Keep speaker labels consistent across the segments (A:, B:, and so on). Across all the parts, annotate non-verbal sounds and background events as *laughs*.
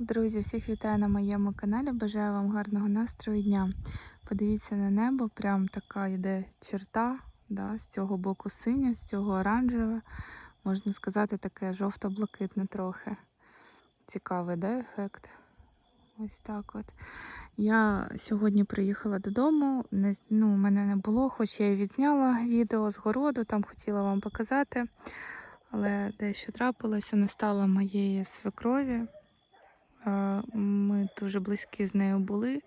A: Друзі, всіх вітаю на моєму каналі. Бажаю вам гарного настрою дня. Подивіться на небо, прям така йде черта. Да, з цього боку синя, з цього оранжеве. Можна сказати, таке жовто-блакитне трохи. Цікавий, да, ефект? Ось так от. Я сьогодні приїхала додому. Не, ну, мене не було, хоч я і відзняла відео з городу, там хотіла вам показати. Але дещо трапилося, не стало моєї свекрові. Ми дуже близькі з нею були.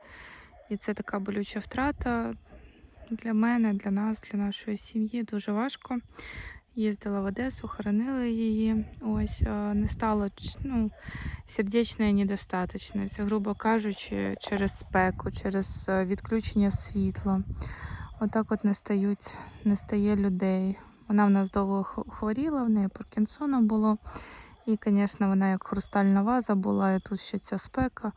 A: І це така болюча втрата для мене, для нас, для нашої сім'ї. Дуже важко. Їздила в Одесу, хоронили її. Ось не стало ну, сердечної недостаточності, грубо кажучи, через спеку, через відключення світла. Отак от не стають, не стає людей. Вона в нас довго хворіла, в неї Паркінсона було. І, звісно, вона як хрустальна ваза була, і тут ще ця спека.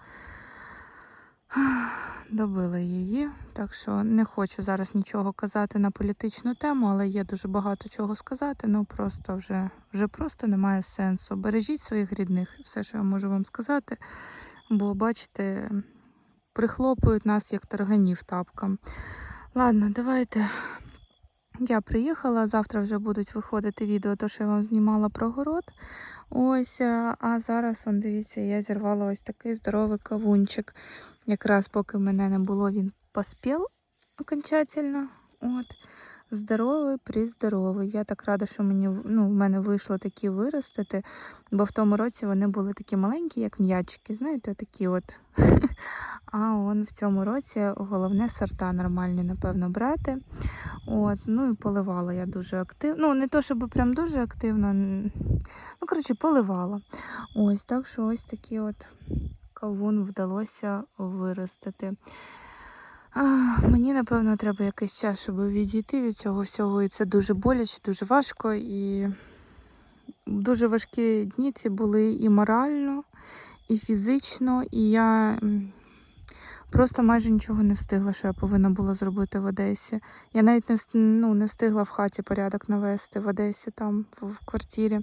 A: Добили її. Так що не хочу зараз нічого казати на політичну тему, але є дуже багато чого сказати. Ну просто вже, вже просто немає сенсу. Бережіть своїх рідних, все, що я можу вам сказати. Бо, бачите, прихлопують нас як тарганів тапкам. Ладно, давайте. Я приїхала, завтра вже будуть виходити відео, то що я вам знімала про город. Ось, а а зараз, он, дивіться, я зірвала ось такий здоровий кавунчик. Якраз поки мене не було, він поспів окончательно. От. Здоровий, приздоровий. Я так рада, що мені ну, в мене вийшло такі виростити, бо в тому році вони були такі маленькі, як м'ячики, знаєте, такі от. *laughs* А он в цьому році головне сорта нормальні, напевно, брати. От, ну і поливала я дуже активно. Ну, не то, щоб прям дуже активно. Ну, коротше, поливала. Ось, так що ось такий от кавун вдалося виростити. А, мені, напевно, треба якийсь час, щоб відійти від цього всього. І це дуже боляче, дуже важко. І дуже важкі дні ці були і морально, і фізично. І я просто майже нічого не встигла, що я повинна була зробити в Одесі. Я навіть не, ну, не встигла в хаті порядок навести в Одесі, там, в, квартирі.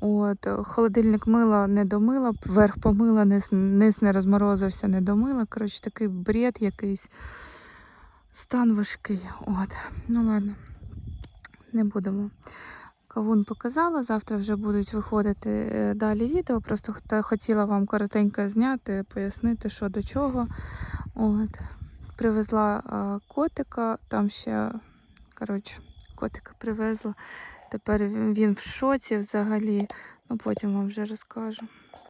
A: От, холодильник мила, не домила, верх помила, низ, низ не розморозився, не домила. Коротше, такий бред якийсь. Стан важкий. От. Ну ладно, не будемо. Кавун показала, завтра вже будуть виходити е, далі відео. Просто хотіла вам коротенько зняти, пояснити, що до чого. От. Привезла котика, там ще, коротше, котика привезла. Тепер він в шоці взагалі. Ну, потім вам вже розкажу.